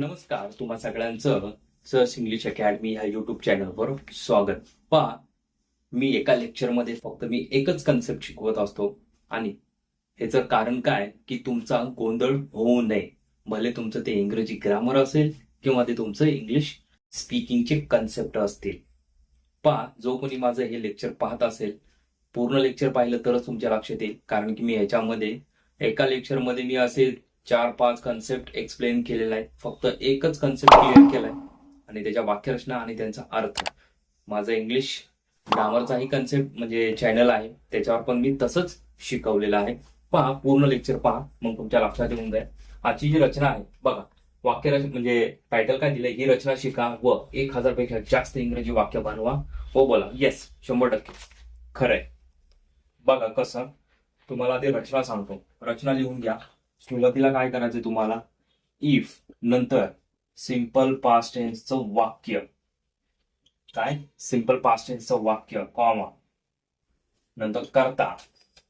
नमस्कार तुम्हा सगळ्यांचं सर्च इंग्लिश अकॅडमी ह्या युट्यूब चॅनलवर स्वागत. पहा मी एका लेक्चरमध्ये फक्त मी एकच कन्सेप्ट शिकवत असतो. आणि ह्याचं कारण काय? की तुमचा गोंधळ होऊ नये. भले तुमचं ते इंग्रजी ग्रामर असेल किंवा ते तुमचं इंग्लिश स्पीकिंगचे कन्सेप्ट असतील. पहा जो कोणी माझं हे लेक्चर पाहत असेल पूर्ण लेक्चर पाहिलं तरच तुमच्या लक्षात येईल. कारण की मी ह्याच्यामध्ये एका लेक्चरमध्ये मी असे चार पाच कन्सेप्ट एक्सप्लेन केलेला आहे. फक्त एकच कन्सेप्ट क्लिअर केलाय. आणि त्याच्या वाक्यरचना आणि त्यांचा अर्थ. माझं इंग्लिश ग्रामरचाही कन्सेप्ट म्हणजे चॅनल आहे. त्याच्यावर पण मी तसंच शिकवलेलं आहे. पहा पूर्ण लेक्चर पहा. मग तुमच्या लक्षात येऊन जाईल. आजची जी रचना आहे बघा. वाक्यरचना म्हणजे टायटल काय दिलंय? ही रचना शिका व एक हजारपेक्षा जास्त इंग्रजी वाक्य बनवा हो बोला. येस शंभर टक्के. खरंय. बघा कसं? तुम्हाला ते रचना सांगतो. रचना लिहून घ्या. सुरुवातीला काय करायचं तुम्हाला? इफ नंतर. सिंपल पास्ट टेन्सचं वाक्य. काय? सिंपल पास्ट टेन्सचं वाक्य कॉमा नंतर करता.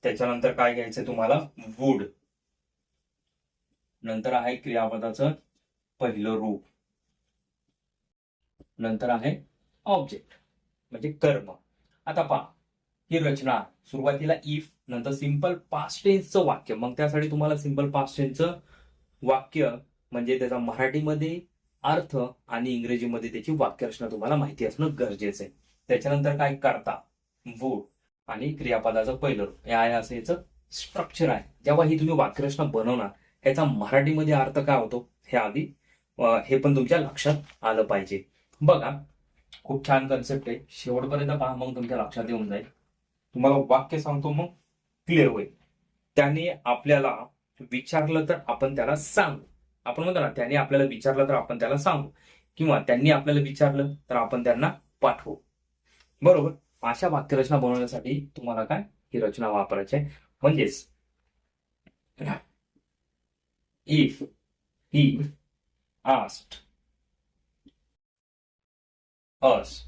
त्याच्यानंतर काय घ्यायचं तुम्हाला? वूड नंतर आहे क्रियापदाचं पहिलं रूप. नंतर आहे ऑब्जेक्ट म्हणजे कर्म. आता पहा ही रचना सुरुवातीला इफ नंतर सिंपल पास्ट टेन्सचं वाक्य. मग त्यासाठी तुम्हाला सिंपल पास्ट टेन्सचं वाक्य म्हणजे त्याचा मराठीमध्ये अर्थ आणि इंग्रजीमध्ये त्याची वाक्यरचना तुम्हाला माहिती असणं गरजेचं आहे. त्याच्यानंतर काय करता? वूड आणि क्रियापदाचं पहिलं या असं याचं स्ट्रक्चर आहे. जेव्हा ही तुम्ही वाक्यरचना बनवणार याचा मराठीमध्ये अर्थ काय होतो? हे आधी हे पण तुमच्या लक्षात आलं पाहिजे. बघा खूप छान कन्सेप्ट आहे. शेवटपर्यंत पहा मग तुमच्या लक्षात येऊन जाईल. तुम्हाला वाक्य सांगतो मग. क्लिअर होईल. त्याने आपल्याला विचारलं तर आपण त्याला सांगू. आपण म्हणतो ना त्याने आपल्याला विचारलं तर आपण त्याला सांगू. किंवा त्यांनी आपल्याला विचारलं तर आपण त्यांना पाठवू. बरोबर? अशा वाक्यरचना बनवण्यासाठी तुम्हाला काय? ही रचना वापरायची आहे. म्हणजेच if he asked us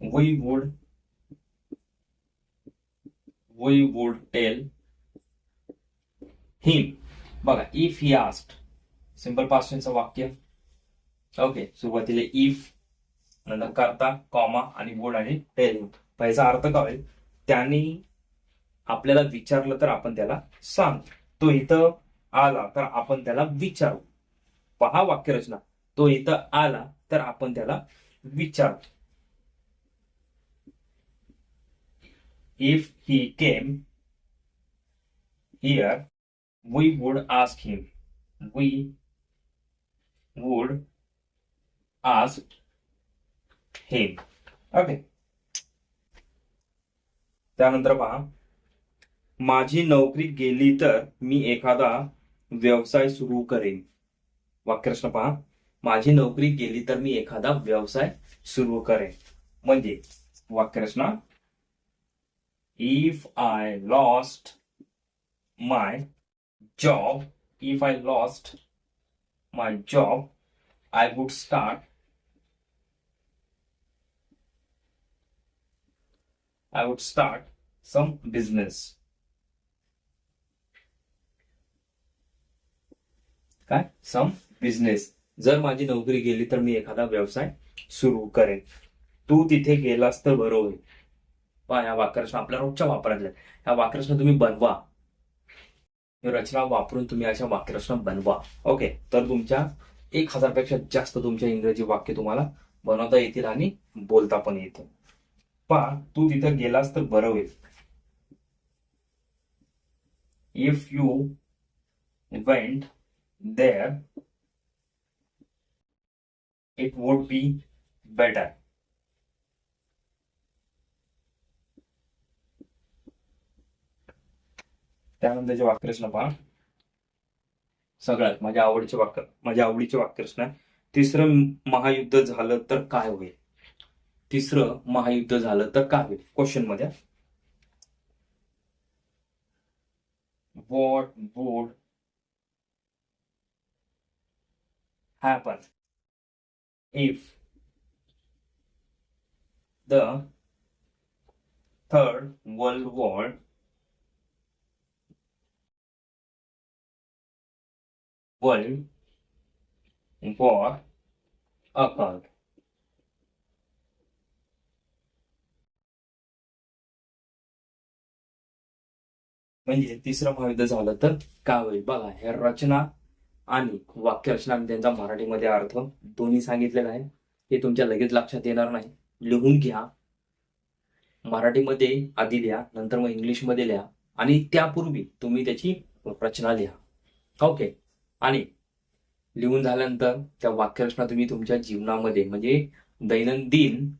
we would we would tell him बघा इफ ही आस्ट सिंपल पास्टचं वाक्य. ओके सुरुवातीला इफ नंतर करता कॉमा आणि वुड आणि टेल हिम याचा अर्थ काय होईल? त्यांनी आपल्याला विचारलं तर आपण त्याला सांग. तो इथं आला तर आपण त्याला विचारू. पहा वाक्यरचना. तो इथं आला तर आपण त्याला विचारतो if he came here, we would ask him. We would ask him. Okay त्यानंतर पहा. माझी नोकरी गेली तर मी एखादा व्यवसाय सुरू करेन. वाक्यरचना पहा. माझी नोकरी गेली तर मी एखादा व्यवसाय सुरू करेन. म्हणजे वाक्यरचना if I lost my job if I lost my job I would start I would start some business काय? सम बिझनेस जर माझी नोकरी गेली तर मी एखादा व्यवसाय सुरू करेन. तू तिथे गेलास तर बरं होईल. पहा ह्या वाक्यरचना आपल्या रोजच्या वापरातल्या ह्या वाक्यरचना तुम्ही बनवा. रचना वापरून तुम्ही अशा वाक्यरचना बनवा. ओके तर तुमच्या एक हजारपेक्षा जास्त तुमच्या इंग्रजी वाक्य तुम्हाला बनवता येतील आणि बोलता पण येतील. पहा तू तिथं गेलास तर बरं होईल. If you went there it would be better त्यानंतरची वाक्यरचना पहा. सगळ्यात माझ्या आवडीचे वाक्य माझ्या आवडीचे वाक्यरचना तिसरं महायुद्ध झालं तर काय होईल? तिसरं महायुद्ध झालं तर काय होईल? क्वेश्चनमध्ये. What board happen if the third world war world war occurred. म्हणजे तिसरं महायुद्ध झालं तर काय होईल बघा हे रचना आणि वाक्यरचना आणि त्यांचा मराठीमध्ये अर्थ दोन्ही सांगितलेला आहे हे तुमच्या लगेच लक्षात येणार नाही लिहून घ्या मराठीमध्ये आधी लिहा नंतर मग इंग्लिशमध्ये लिहा आणि त्यापूर्वी तुम्ही त्याची रचना लिहा ओके आणि लिहून झाल्यानंतर त्या वाक्यरचना तुम्ही तुमच्या जीवनामध्ये म्हणजे दैनंदिन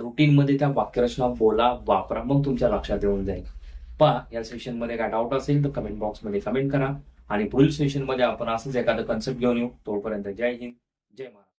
रुटीनमध्ये त्या वाक्यरचना बोला वापरा मग तुमच्या लक्षात येऊन जाईल. पहा या सेशनमध्ये काय डाऊट असेल तर कमेंट बॉक्समध्ये कमेंट करा आणि पुढील सेशनमध्ये आपण असंच एखादं कन्सेप्ट घेऊन येऊ. तोपर्यंत जय हिंद जय महाराज